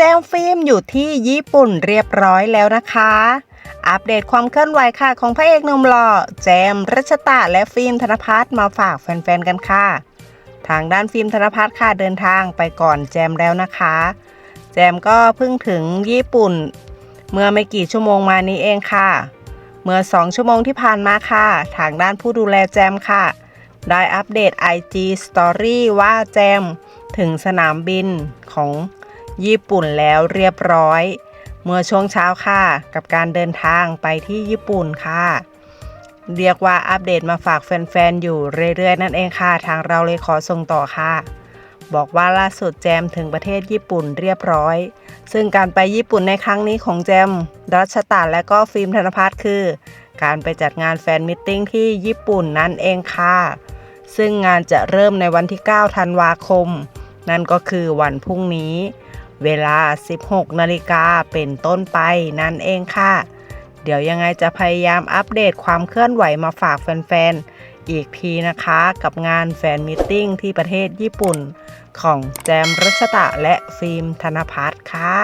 แจมฟิล์มอยู่ที่ญี่ปุ่นเรียบร้อยแล้วนะคะ อัปเดตความเคลื่อนไหวค่ะของพระเอกหนุ่มหล่อแจมรัชตะและฟิล์มธนพัฒน์มาฝากแฟนๆกันค่ะ ทางด้านฟิล์มธนพัฒน์ค่ะเดินทางไปก่อนแจมแล้วนะคะ แจมก็เพิ่งถึงญี่ปุ่น เมื่อไม่กี่ชั่วโมงมานี้เองค่ะ เมื่อ 2 ชั่วโมงที่ผ่านมาค่ะ ทางด้านผู้ดูแลแจมค่ะ ได้อัปเดต IG Story ว่าแจมถึงสนามบินของ ญี่ปุ่นแล้วเรียบร้อย เมื่อช่วงเช้าค่ะ กับการเดินทางไปที่ญี่ปุ่นค่ะ เรียกว่าอัปเดตมาฝากแฟนๆ อยู่เรื่อยๆ นั่นเองค่ะ ทางเราเลยขอส่งต่อค่ะ บอกว่าล่าสุดแจมถึงประเทศญี่ปุ่นเรียบร้อย ซึ่งการไปญี่ปุ่นในครั้งนี้ของแจมรัชตาและก็ฟิล์มธนพัฒน์คือ การไปจัดงานแฟนมิทติ้งที่ญี่ปุ่นนั่นเองค่ะซึ่งงานจะเริ่มในวันที่ 9 ธันวาคม นั่นก็คือวันพรุ่งนี้ เวลา 16 นาฬิกาเป็นต้นไปนั่นเองค่ะ เดี๋ยวยังไงจะพยายามอัปเดตความเคลื่อนไหวมาฝากแฟนๆ อีกทีนะคะกับงานแฟนมิทติ้งที่ประเทศญี่ปุ่น ของแจมรัชตะและฟิล์มธนพัฒน์ค่ะ